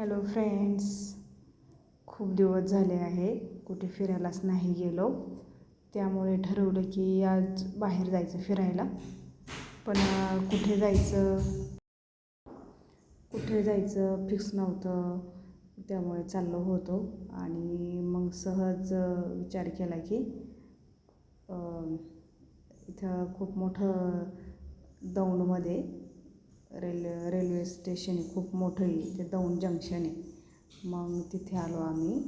Hello friends खूप दिवस झाले आहे. कुठे फिरायलाच नाही गेलो. त्यामुळे ठरवलं की आज बाहेर जायचं फिरायला. पण कुठे जायचं? कुठे जायचं? फिक्स नव्हतं. त्यामुळे चाललो होतो. आणि मग सहज विचार केला की इथं खूप मोठं दौंडमध्ये रेल रेल्वे स्टेशन आहे खूप मोठं आहे ते दौंड जंक्शन आहे. मग तिथे आलो आम्ही.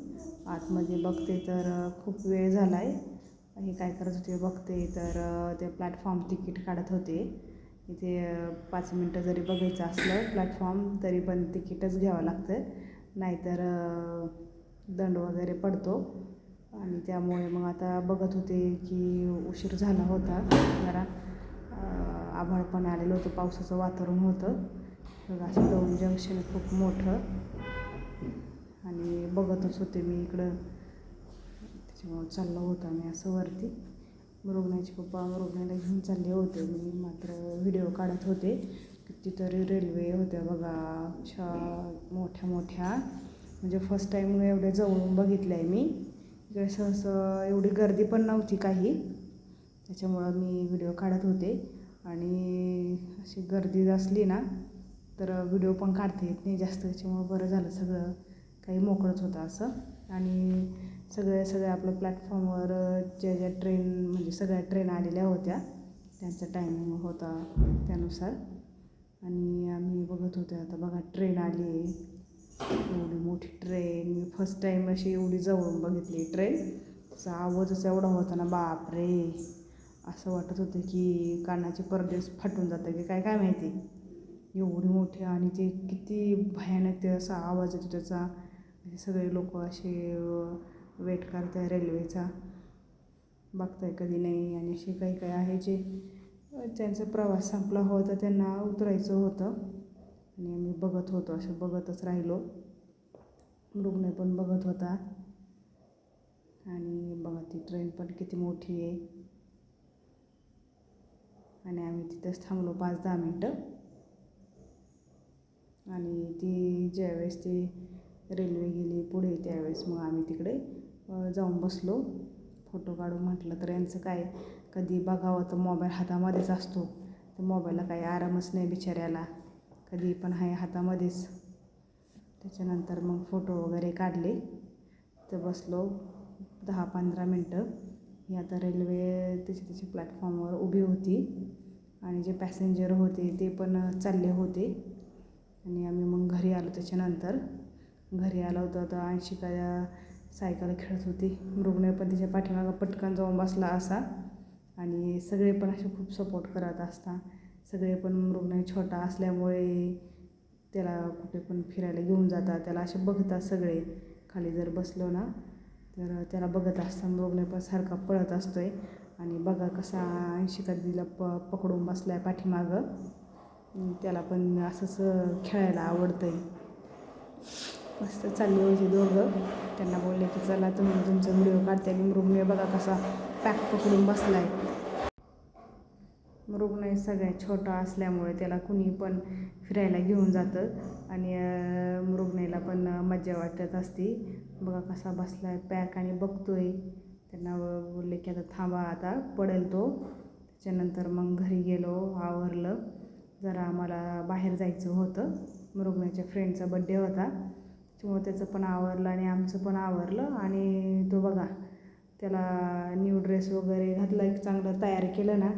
आतमध्ये बघते तर खूप वेळ झाला आहे हे काय करत होते बघते तर ते प्लॅटफॉर्म तिकीट काढत होते. इथे पाच मिनटं जरी बघायचं असलं प्लॅटफॉर्म तरी पण तिकीटच घ्यावं लागतं. नाहीतर दंड वगैरे पडतो. आणि त्यामुळे मग आता बघत होते की उशीर झाला होता जरा. आभाळ पण आलेलं होतं पावसाचं वातावरण होतं. बघा असं दौंड जंक्शन खूप मोठं. आणि बघतच होते मी इकडं. त्याच्यामुळं चाललो होतो आम्ही असं वरती. मृगण्याचे पप्पा मृगण्याला घेऊन चालले होते. मी मात्र व्हिडिओ काढत होते. कितीतरी रेल्वे होत्या बघा. अशा मोठ्या मोठ्या. म्हणजे फर्स्ट टाईम एवढ्या जवळून बघितलं आहे मी. इकडे सहसं एवढी गर्दी पण नव्हती काही. त्याच्यामुळं मी व्हिडिओ काढत होते. आणि अशी गर्दी असली ना तर व्हिडिओ पण काढता येत नाही जास्त. त्याच्यामुळं बरं झालं सगळं. काही मोकळंच होतं असं. आणि सगळ्या सगळ्या आपल्या प्लॅटफॉर्मवर ज्या ज्या ट्रेन म्हणजे सगळ्या ट्रेन आलेल्या होत्या त्यांचा टायमिंग होता त्यानुसार. आणि आम्ही बघत होतो आता बघा ट्रेन आली. आहे एवढी मोठी ट्रेन मी फर्स्ट टाईम अशी एवढी जवळून बघितली ट्रेन त्याचा आवाजच एवढा होता ना बापरे! असं वाटत होतं की कानाचे परदेस फाटून जातं की काय काय माहिती? एवढी मोठी आणि ते किती भयानक ते असा आवाज येतो त्याचा. सगळे लोक असे वेट करत आहे रेल्वेचा बघताय कधी नाही आणि असे काही काही आहे जे त्यांचा प्रवास संपला होता त्यांना उतरायचं होतं. आणि आम्ही बघत होतो असं बघतच राहिलो. रुग्ण पण बघत होता. आणि बघा ती ट्रेन पण किती मोठी आहे. आणि आम्ही तिथंच थांबलो पाच दहा मिनटं. आणि ती ज्यावेळेस ती रेल्वे गेली पुढे त्यावेळेस मग आम्ही तिकडे जाऊन बसलो. फोटो काढू म्हटलं तर यांचं काय कधी बघावं तर मोबाईल हातामध्येच असतो. तर मोबाईलला काही आरामच नाही बिचाऱ्याला. कधी पण आहे हातामध्येच. त्याच्यानंतर मग फोटो वगैरे काढले. तर बसलो दहा पंधरा मिनटं. ही आता रेल्वे त्याच्या त्याच्या प्लॅटफॉर्मवर उभी होती. आणि जे पॅसेंजर होते ते पण चालले होते. आणि आम्ही मग घरी आलो त्याच्यानंतर. घरी आलो होतो तर अंशिका सायकल खेळत होती. मृगने पण तिच्या पाठीमागं पटकन जाऊन बसला असा. आणि सगळे पण असे खूप सपोर्ट करत असता. सगळे पण मृगने छोटा असल्यामुळे त्याला कुठे पण फिरायला घेऊन जातात. त्याला असे बघतात सगळे. खाली जर बसलो ना तर त्याला बघत असताना मृगने पण सारखा पळत असतो आहे आणि बघा कसा ऐंशी दिला प पकडून बसला आहे पाठीमागं त्याला पण असंच खेळायला आवडतं आहे मस्त चालले होते दोघं. त्यांना बोलले की चला तुम्ही तुमचा व्हिडिओ काढते आणि मृगने बघा कसा पॅक पकडून बसला आहे रुग्ण सगळ्यात छोटा असल्यामुळे त्याला कुणी पण फिरायला घेऊन जातं. आणि अं, मृगनेला पण मज्जा वाटत असते. बघा कसा बसला आहे पॅक आणि बघतो आहे त्यांना बोलले की आता थांबा आता पडेल तो. त्याच्यानंतर मग घरी गेलो आवरलं. जरा आम्हाला बाहेर जायचं होतं. मृगण्याच्या फ्रेंडचा बड्डे होता. त्यामुळे त्याचं पण आवरलं आणि आमचं पण आवरलं. आणि तो बघा त्याला न्यू ड्रेस वगैरे घातला. एक चांगलं तयार केलं ना.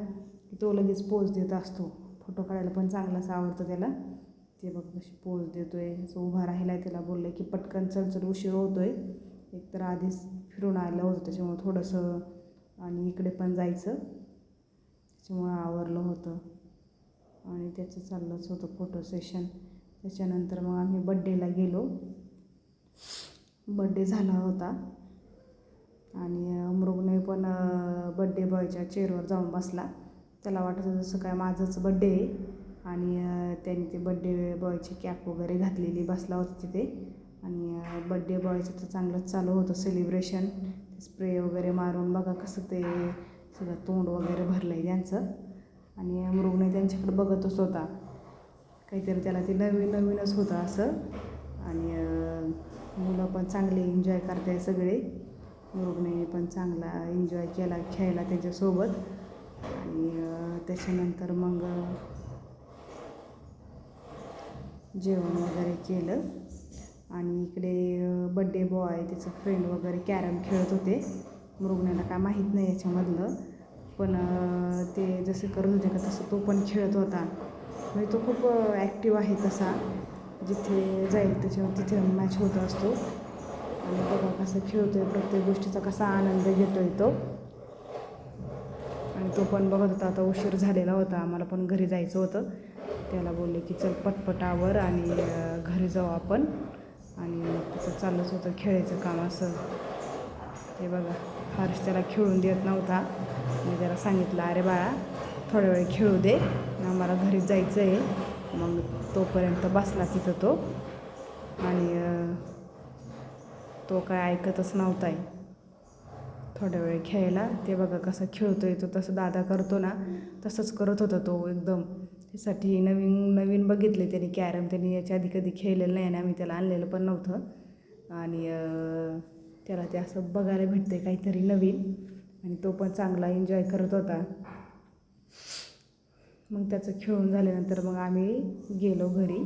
की तो लगेच पोज देत असतो. फोटो काढायला पण चांगलाच आवडतं त्याला. ते बघ कशी पोज देतो आहे असं उभा राहिला आहे त्याला बोललं की पटकन चढचड उशीर होतो आहे एक एकतर आधीच फिरून आलं होतं त्याच्यामुळं थोडंसं आणि इकडे पण जायचं. त्याच्यामुळं आवरलं होतं. आणि त्याचं चाललंच होतं फोटो सेशन. त्याच्यानंतर मग आम्ही बड्डेला गेलो. बड्डे झाला होता. आणि अमृगने मृगने पण बड्डे बॉयच्या चेअरवर जाऊन बसला. त्याला वाटत होतं जसं काय माझंच बड्डे आहे. आणि अ, त्याने ते बड्डे बॉयची कॅप वगैरे घातलेली बसला होता तिथे. आणि बड्डे बॉयचं तर चांगलंच चालू होतं सेलिब्रेशन स्प्रे वगैरे मारून बघा कसं ते सगळं तोंड वगैरे भरलं आहे त्यांचं. आणि मृगने त्यांच्याकडे बघतच होता. काहीतरी त्याला ते नवीन नवीनच होतं असं. आणि मुलं पण चांगले एन्जॉय करताय सगळे. मृगने पण चांगला एन्जॉय केला खेळला त्याच्यासोबत. आणि त्याच्यानंतर मग जेवण वगैरे केलं. आणि इकडे बड्डे बॉय त्याचं फ्रेंड वगैरे कॅरम खेळत होते. मृगण्याला काय माहीत नाही याच्यामधलं. पण ते जसे करत होते का तसं तो पण खेळत होता. म्हणजे तो खूप ॲक्टिव्ह आहे तसा. जिथे जाईल त्याच्यावर तिथे मॅच होत असतो. आणि बघा कसं खेळतो आहे प्रत्येक गोष्टीचा कसा आनंद घेतो आहे तो. आणि तो पण बघत होता आता उशीर झालेला होता आम्हाला पण घरी जायचं होतं. त्याला बोलले की चल पटपटावर आणि घरी जाऊ आपण. आणि त्याचं चाललंच होतं खेळायचं काम असं. ते बघा फारच त्याला खेळून देत नव्हता. मी त्याला सांगितलं अरे बाळा थोड्या वेळ खेळू दे. आम्हाला घरी जायचं आहे मग तोपर्यंत बसला तिथं तो. आणि तो काय ऐकतच नव्हता आहे थोड्या वेळ खेळायला. ते बघा कसं खेळतोय तो तसं दादा करतो ना तसंच करत होता तो एकदम. त्यासाठी नवीन नवीन बघितले त्याने कॅरम. त्याने याच्या आधी कधी खेळलेलं नाही आणि आम्ही त्याला आणलेलं पण नव्हतं. आणि त्याला ते असं बघायला भेटते काहीतरी नवीन. आणि तो पण चांगला एन्जॉय करत होता. मग त्याचं खेळून झाल्यानंतर मग आम्ही गेलो घरी.